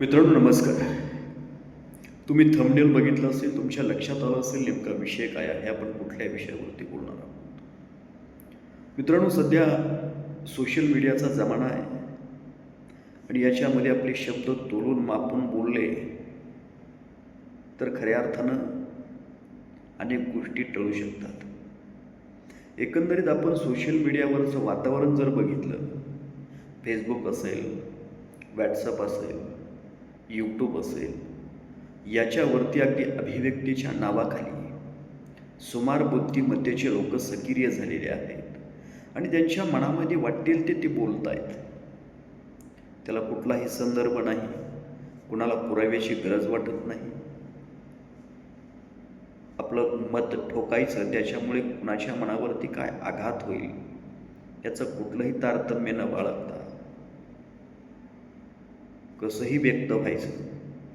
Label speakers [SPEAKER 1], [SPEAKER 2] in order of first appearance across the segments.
[SPEAKER 1] मित्रांनो नमस्कार. तुम्ही थंबनेल बघितलं असेल तुमच्या लक्षात आलं असेल नेमका विषय काय आहे आपण कुठल्या विषयावरती बोलणार आहोत. मित्रांनो सध्या सोशल मीडियाचा जमाना आहे. आणि याच्यामध्ये आपले शब्द तोलून मापून बोलले तर खऱ्या अर्थानं अनेक गोष्टी टळू शकतात. एकंदरीत आपण सोशल मीडियावरचं वातावरण जर बघितलं फेसबुक असेल व्हॉट्सअप असेल यूट्यूब असेल. याच्यावरती अगदी अभिव्यक्तीच्या नावाखाली सुमार बुद्धिमत्तेचे लोक सक्रिय झालेले आहेत आणि त्यांच्या मनामध्ये वाटेल ते ते बोलत आहेत त्याला कुठलाही संदर्भ नाही. कुणाला पुराव्याची गरज वाटत नाही. आपलं मत ठोकायचं त्याच्यामुळे कुणाच्या मनावरती काय आघात होईल याचं कुठलंही तारतम्य न बाळगता कसंही व्यक्त व्हायचं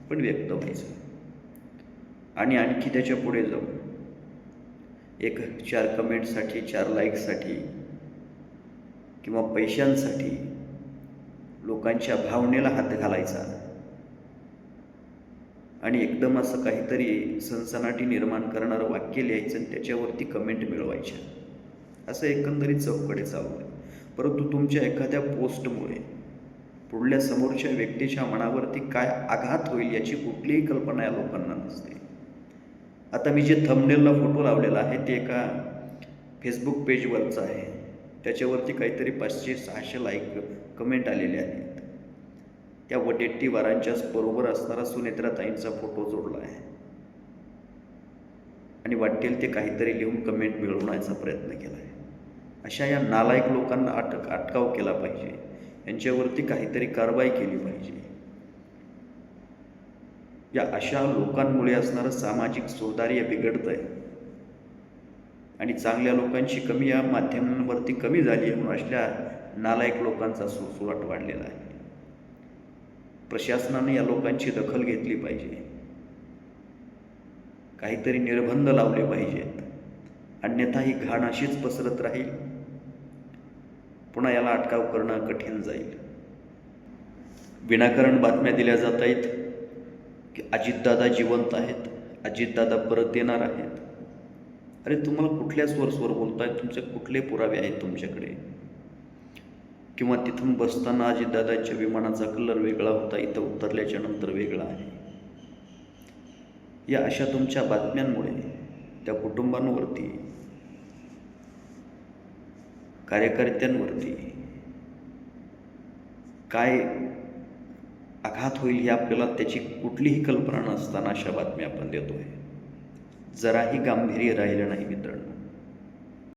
[SPEAKER 1] पण व्यक्त व्हायचं. आणि आणखी त्याच्या पुढे जाऊन एक चार कमेंटसाठी चार लाईकसाठी किंवा पैशांसाठी लोकांच्या भावनेला हात घालायचा. आणि एकदम असं काहीतरी सनसनाटी निर्माण करणारं वाक्य लिहायचं आणि त्याच्यावरती कमेंट मिळवायच्या. असं एकंदरीत चौकडे चालू आहे परंतु तुमच्या एखाद्या पोस्टमुळे पुढल्या समोरच्या व्यक्तीच्या मनावरती काय आघात होईल याची कुठलीही कल्पना या लोकांना नसते. आता मी जे थंबनेलला फोटो लावलेला आहे ते एका फेसबुक पेजवरचं आहे. त्याच्यावरती काहीतरी पाचशे सहाशे लाईक कमेंट आलेले आहेत. त्या वडेट्टीवारांच्याच बरोबर असणारा सुनेत्राताईंचा फोटो जोडला आहे. आणि वाटेल ते काहीतरी लिहून कमेंट मिळवण्याचा प्रयत्न केला आहे अशा या नालायक लोकांना अटक अटकाव केला पाहिजे. यांच्यावरती काहीतरी कारवाई केली पाहिजे. या अशा लोकांमुळे असणारं सामाजिक सौदार्य बिघडतं आहे आणि चांगल्या लोकांची कमी या माध्यमांवरती कमी झाली आहे म्हणून अशा नालायक लोकांचा सुळसुळाट वाढलेला आहे. प्रशासनाने या लोकांची दखल घेतली पाहिजे. काहीतरी निर्बंध लावले पाहिजेत. अन्यथा ही घाण अशीच पसरत राहील. पुन्हा याला अटकाव करणं कठीण जाईल. विनाकारण बातम्या दिल्या जात आहेत की अजितदादा जिवंत आहेत अजितदादा परत येणार आहेत. अरे तुम्हाला कुठल्या सोर्सवर बोलताय तुमचे कुठले पुरावे आहेत तुमच्याकडे? किंवा तिथून बसताना अजितदादांच्या विमानाचा कलर वेगळा होता इथं उतरल्याच्या नंतर वेगळा आहे. या अशा तुमच्या बातम्यांमुळे त्या कुटुंबांवरती कार्यकर्त्यांवरती काय आघात होईल ही आपल्याला त्याची कुठलीही कल्पना नसताना अशा बातम्या आपण देतो आहे जराही गांभीर्य राहिलं नाही मित्रांनो.